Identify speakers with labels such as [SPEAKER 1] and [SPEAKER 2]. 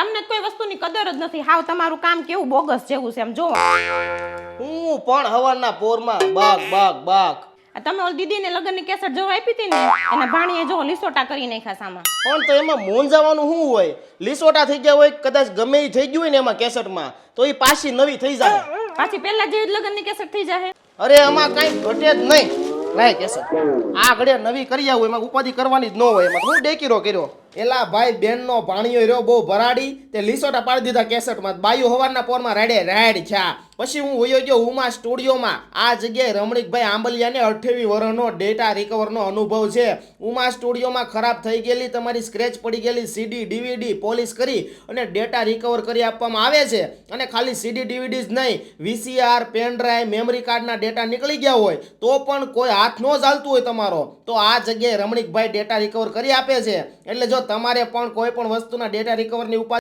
[SPEAKER 1] તમને કોઈ વસ્તુની કદર જ નથી. હાવ તમારું કામ કેવું બોગસ જેવું છે એમ જો
[SPEAKER 2] હું પણ હવારના પોરમાં બાગ બાગ બાગ.
[SPEAKER 1] આ તમે ઓલ દીદીને લગ્નની કેસેટ જોવા આપી હતી ને એના ભાણીએ જો લીસોટા કરી નાખ્યા સામા
[SPEAKER 2] પણ તો એમાં મૂંઝાવાનું શું હોય? લીસોટા થઈ ગયા હોય કદાચ ગમે એ થઈ ગયું હોય ને એમાં કેસેટમાં તો એ પાછી નવી થઈ જાય.
[SPEAKER 1] પાછી પહેલા જેવી જ લગ્નની કેસેટ થઈ જાય
[SPEAKER 2] અરે એમાં કાંઈ ઘટે જ નહીં. લાય કેસર આ ઘડે નવી કરી આવું, એમાં ઉપાધિ કરવાની જ ન હોય. એમાં હું ડેકીરો કર્યો. એલા ભાઈ બેનનો ભાણિયો રહ્યો, બહુ ભરાડી. તે લીસોટા પાડી દીધા કેસેટમાં બાયુ હવારના પોરમાં રાડે રાડ છા પછી હું વયો ગયો ઉમા સ્ટુડિયોમાં. આ જગ્યાએ રમણીકભાઈ આંબલિયાને અઠ્યાવી વર્ષનો ડેટા રિકવરનો અનુભવ છે. ઉમા સ્ટુડિયોમાં ખરાબ થઈ ગયેલી, તમારી સ્ક્રેચ પડી ગયેલી સીડી ડીવીડી પોલિશ કરી અને ડેટા રિકવર કરી આપવામાં આવે છે. અને ખાલી સીડી ડીવીડી જ નહીં વીસીઆર પેન ડ્રાઈવ મેમરી કાર્ડના ડેટા નીકળી ગયા હોય, તો પણ કોઈ હાથ ન ચાલતું હોય તમારો. તો આ જગ્યાએ રમણીકભાઈ ડેટા રિકવર કરી આપે છે. એટલે જો તમારે પણ કોઈ પણ વસ્તુના ડેટા રિકવરની ઉપાય